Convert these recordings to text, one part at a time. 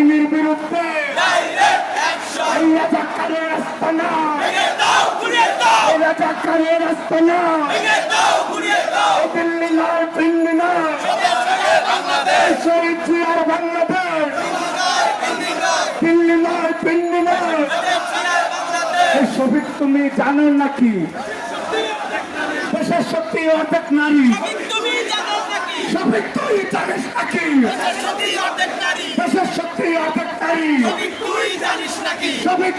ভোটবাহিনীর বিরুদ্ধে। এই রাজাকারের এই দাও ঘুরিয়ে দাও এই দিল্লি নয় দিল্লি নয় জিয়ার বাংলাদেশ দিল্লি তুমি জানো নাকি? দেশের সত্যি অর্ধেক নারী তুমি জানো তুই জানিস নাকি সত্যি অপেক্ষারী নারী। নারী তুই জানিস নাকি?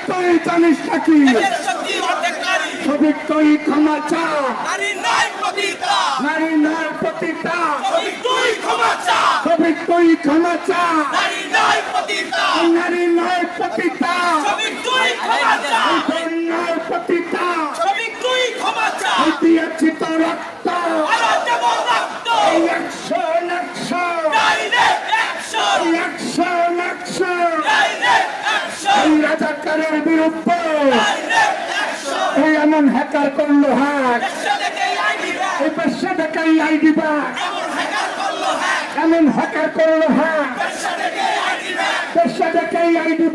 তুই জানিস নাকি? সবই তুই ক্ষমা চা নারী নাই প্রতিটা নারী নয় প্রতিটা তুমি তুই ক্ষমা চা সবই তুই ক্ষমা চা নারী নাই প্রতিটা নারী প্রতিটা তুমি তুই ক্ষমা চা নয় প্রতিটা তুমি তুই ক্ষমা চা দিয়েছি তো রক্ত আরও দেব রক্ত এই action action direct action action action direct action এই রাজাকারের বিরুদ্ধে ডাইরেক্ট অ্যাকশন এই হ্যাকার করল ব্যাগ এই আইডি এমন হ্যাকার করল একসাথে আইডি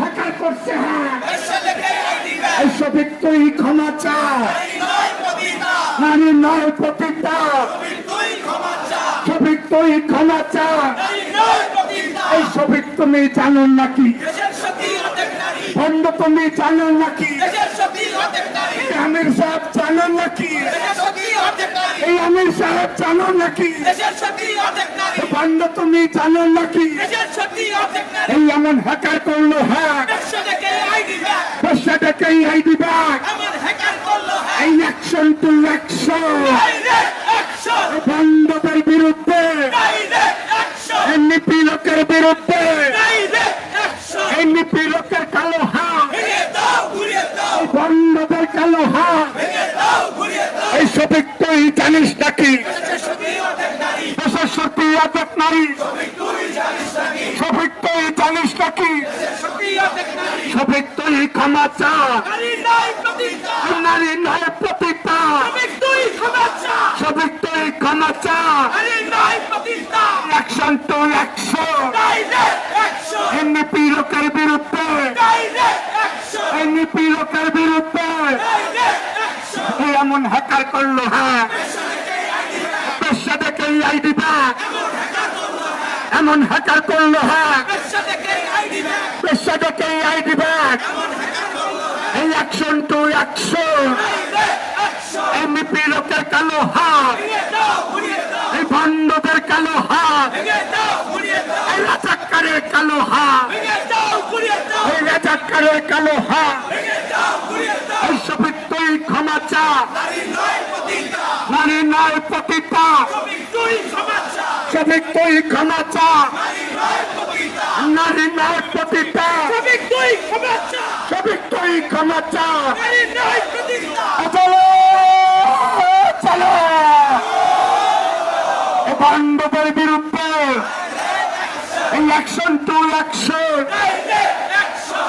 হ্যাকার করছে সবই তুই ক্ষমা চা। নারী নয় তুই ক্ষমা চা। এই সবই তুমি জানো নাকি? বন্ধ তুমি জানো নাকি দেশের সতী অর্ধেক নারী এই আমির সাহেব জানো নাকি? এই আমির সাহেব জানো নাকি? বন্ধ তুমি জানো নাকি? এই এমন হ্যাকার করল hack. ID bag. ID bag. এমন এই অ্যাকশন টু অ্যাকশন বন্ধদের বিরুদ্ধে। লোকের বিরুদ্ধে ডাইরেক্ট অ্যাকশন এনপি লোকের কালো হাত ভেঙে দাও ঘুরিয়ে দাও ঘুরিয়ে দাও এই সঠিক তুই জানিস নাকি? দেশের সতী অর্ধেক নারী। নারী তুই জানিস নাকি? সঠিক তুই ক্ষমা চা নারী নয় প্রতিটা নারী নয় প্রতিটা তুমি তুই ক্ষমা চা সঠিক তুই ক্ষমা চা নারী নয় প্রতিটা action to action direct action NP লোকের বিরুদ্ধে ডাইরেক্ট অ্যাকশন এনপি লোকের বিরুদ্ধে ডাইরেক্ট অ্যাকশন এই হ্যাকার করল হ্যাঁ। পেশা থেকে আইডি এমন হ্যাকার করল হ্যাঁ। পেশা থেকে আইডি এই অ্যাকশন টু অ্যাকশন এমপি লোকের কালো হাত। এই বন্ধদের কালো হাত। এই রাজাকারের কালো হাত। এই রাজাকারের কালো হাত। চা নারী নয় প্রতিটা তুমি তুই ক্ষমা চা সবই তুই ক্ষমা চা নারী নয় প্রতিটা তুমি তুই ক্ষমা চা তুই ক্ষমা নারী নয় প্রতিটা চলো চলো। এই বিরুদ্ধে এই অ্যাকশন টু অ্যাকশন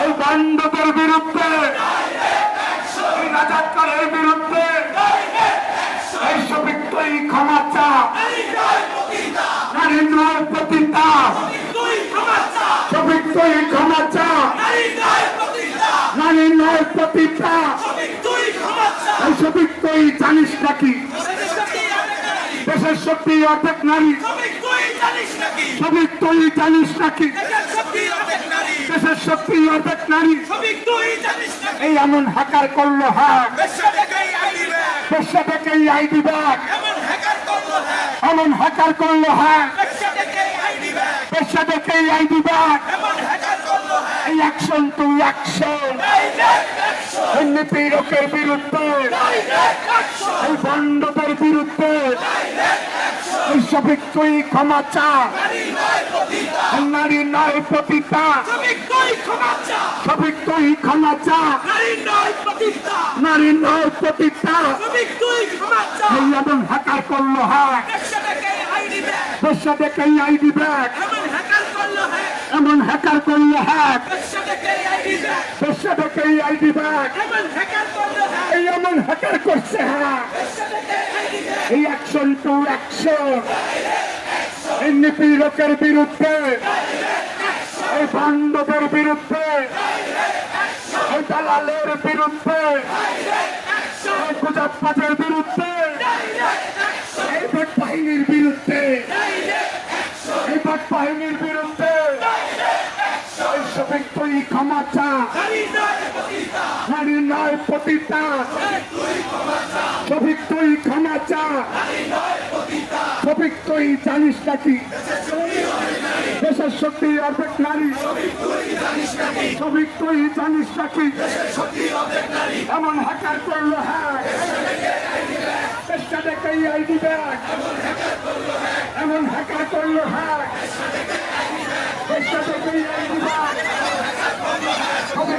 এই বান্ধবের বিরুদ্ধে রাজাকারের বিরুদ্ধে। তুই ক্ষমা চা নারী নয় প্রতিটা নারী নয় প্রতিটা তুই ক্ষমা চা সবই তুই ক্ষমা নারী নয় প্রতিটা নারী নয় প্রতিটা তুমি তুই জানিস নাকি? দেশের অর্ধেক নারী সত্যি অর্ধেক নারী। তুমি তুই জানিস নাকি? দেশের সতী অর্ধেক নারী। এই এমন হ্যাকার করল হ্যাঁ। পেশা থেকে আইডি ব্যাগ এমন হ্যাকার করল হ্যাঁ। হ্যাঁ। পেশা আইডি ব্যাগ হ্যাঁ। এই action to action direct action এই নীতিরকের বিরুদ্ধে। এই বন্ধদের বিরুদ্ধে। এই সবই তুই ক্ষমা চা। নারী নয় প্রতিটা তুমি তুই ক্ষমা চা নারী নয় এই এমন হ্যাকার করল হ্যাঁ। একসাথে আইডি ব্যাগ এমন হ্যাকার করল হ্যাঁ। হ্যাক দেশটা থেকে আইডি ব্যাগ এমন হ্যাকার করছে ব্যাগ এই অ্যাকশন টু অ্যাকশন এই লোকের বিরুদ্ধে, এই বান্ধবের বিরুদ্ধে, এই দালালের বিরুদ্ধে, এই গুজববাজের বিরুদ্ধে, এই বাহিনীর বিরুদ্ধে, এই বাহিনীর বিরুদ্ধে তুই ক্ষমা চা নারী নয় পতিতা। সবিক তুই ক্ষমা চা সবিক তুই জানিস নাকি? দেশের শক্তি অর্ধেক নারী। সবিক তুই জানিস নাকি? এমন হ্যাকার করল হ্যাক চেষ্টা দেখে আইডি ব্যাগ। এমন হ্যাকার করল হ্যাক চেষ্টা দেখে আইডি ব্যাগ সবিক তুই জানিস নাকি দেশের শক্তি অর্ধেক নারী সবাইকে বলতে হবে রয়েছে এক্স সে এক্সে উদ্দেশ্যে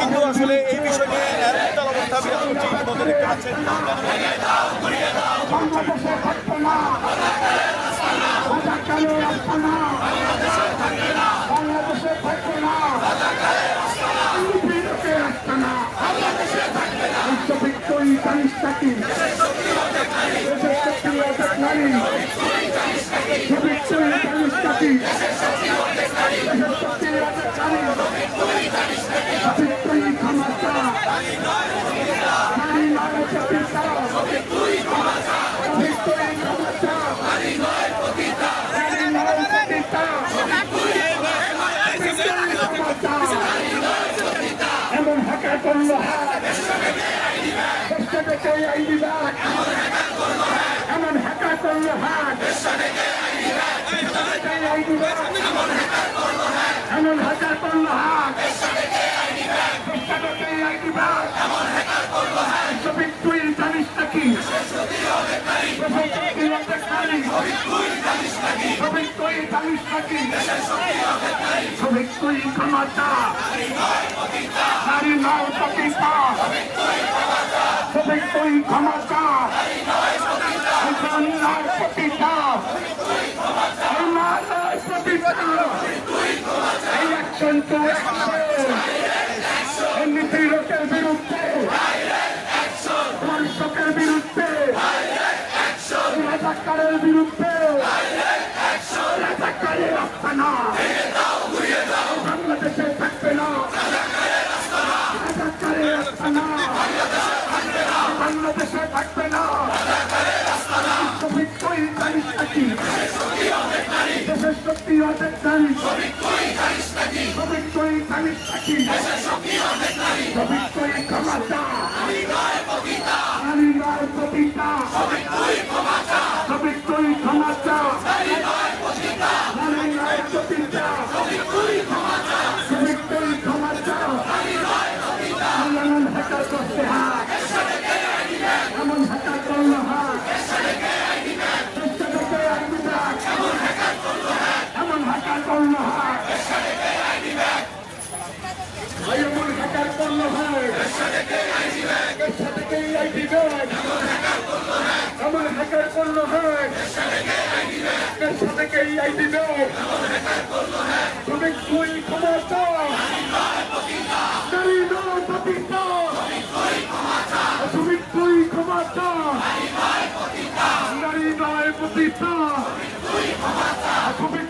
কিন্তু আসলে এই বিষয় নিয়ে পাচ্ছেন বাংলাদেশে থাকবে না রাজাকারে আসবে না বাংলাদেশে থাকবে না বিরোধে আসবে না বিশ্ববিদ্যুৎ জানিসটাকি দেশের শক্তি অর্ধেক নারী বিশ্ববিদ্যুৎ জানিসটাকি দেশের শক্তি অর্ধেক নারী বিশ্ববিদ্যুৎ এমন হ্যাকার করল থেকে আইডি ব্যাগ এমন হ্যাকার করল হ্যাক ব্যাগ এমন হ্যাকার করল ব্যাগ সবিক তুই জানিস নাকি সবিক তুই জানিস নাকি সবিক তুই ক্ষমতা নারী নয় প্রতিষ্ঠা সবিক তুই ক্ষমতা নয় নয় প্রতিষ্ঠা এই অ্যাকশন টু অ্যাকশন এই বিরুদ্ধে। রাখবে না। বাংলাদেশে থাকবে না। না। দেশের শক্তি অর্ধেক নারী তুই জানিস নাকি শ্রমিক তুই ক্ষমতা নারী নয় প্রতিটা শ্রমিক তুই ক্ষমতা নারী নয় প্রতিটা শ্রমিক তুই ক্ষমতা এমন হ্যাকার করতে হাত এমন হ্যাকার করল হাত চেষ্টা করতে আইবি ব্যাগ এমন হাত চেষ্টা থেকে আইবি ব্যাগ এমন হ্যাকার করল হাত চেষ্টা থেকে আইবি ব্যাগ শ্রমিক তুই নয় প্রতিষ্ঠা শ্রমিক তুই ক্ষমতা নারী নয় শ্রমিক তুই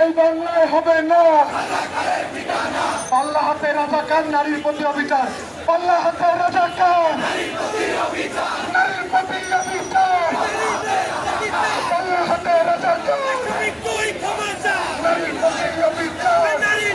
এই বাংলায় হবে না। পাল্লা হাতে রাজাকার নারীর প্রতি অবিচার। পাল্লা হাতে রাজাকার নারীর প্রতি অবিচার। পাল্লা শ্রমিক তুই ক্ষমা চা নারী নয় পতিতা নারী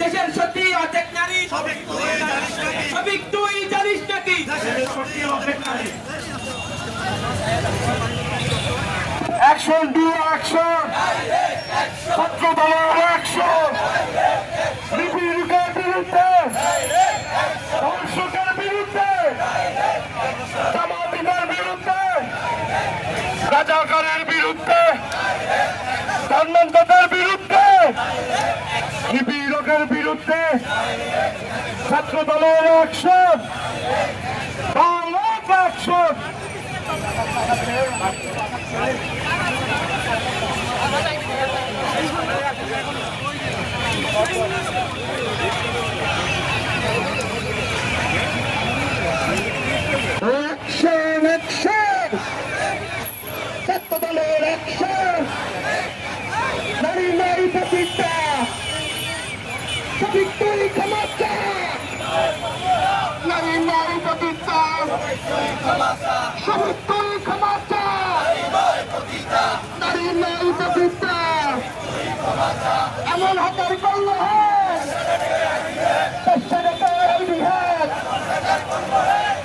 দেশের সত্যি অর্ধেক নারী। সবিক তুই জানিস নাকি? অ্যাকশন ডু অ্যাকশন ছাত্র অ্যাকশন বিরুদ্ধে ধর্ষকের বিরুদ্ধে জামাতিদের বিরুদ্ধে রাজাকারের বিরুদ্ধে ধর্মান্তদের বিরুদ্ধে নিপীড়কের বিরুদ্ধে ছাত্র দলের action Bangla action action action ছাত্র দলের অ্যাকশন নারী নারী প্রতিষ্ঠা। সঠিক তুই ক্ষমতা। নারী নারী প্রতিষ্ঠা। সঠিক তুই ক্ষমতা নারী নারী প্রতিষ্ঠা এমন হাতার করল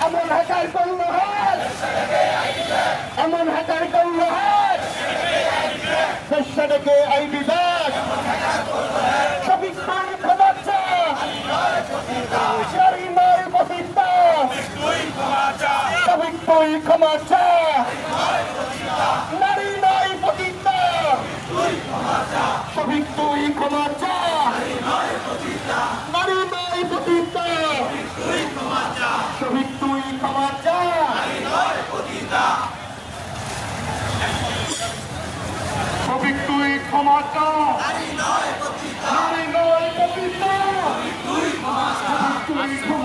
এমন হাতার করল এমন হাতার করল দেশটাকে এই বিভাগ সবিক তুই নারী নারী প্রতিষ্ঠা সবিক তুই ক্ষমতা নারী নারী প্রতিষ্ঠা সবিক তুই ক্ষমতা নারী তুই ক্ষমা চাও নারী নয় পতিতা তুই ক্ষমা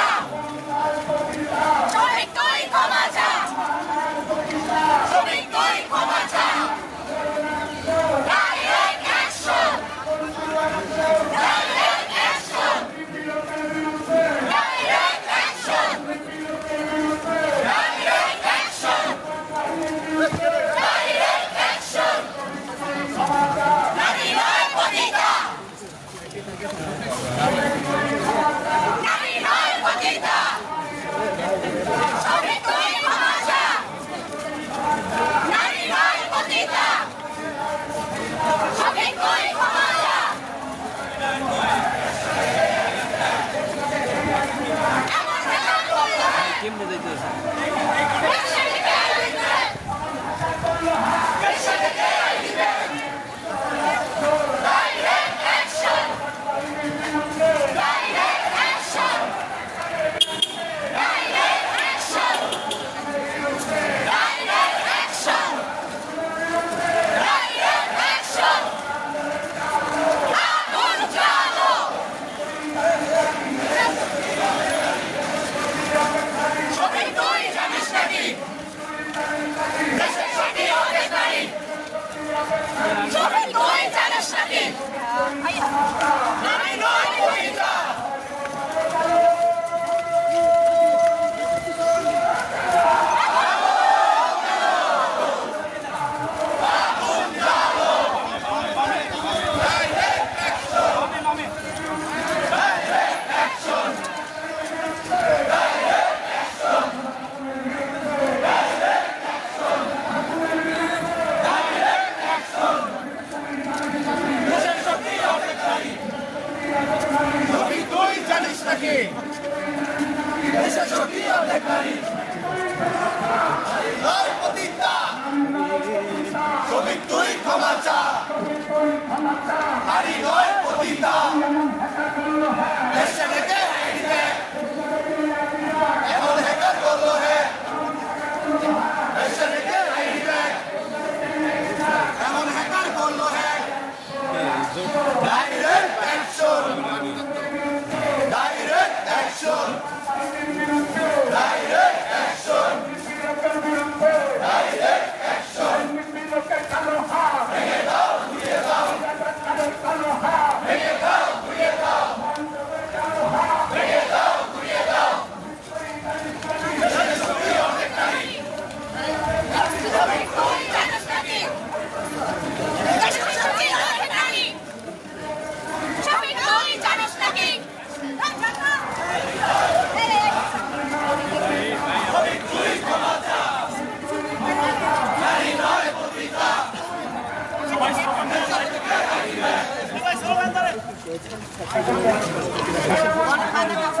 ক্ষমা চা ক্ষমা চা পতিতা। Thank you.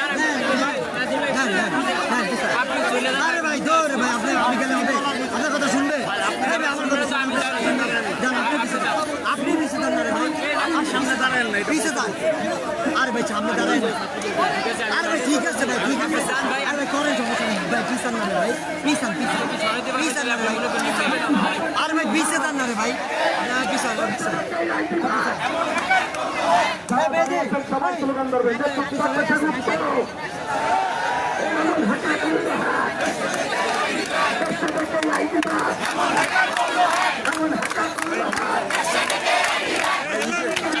পিছে যান আর ভাই সামনে দাঁড়ায় আর ভাই ঠিক আছে ভাই ঠিক আছে। আর ভাই করেন সমস্যা নেই। ভাই পিছান না ভাই। পিছান পিছান পিছান না ভাই। আর ভাই পিছে যান না রে ভাই। না পিছান পিছান সবাই স্লোগান ধরবে Come on, come on, come on.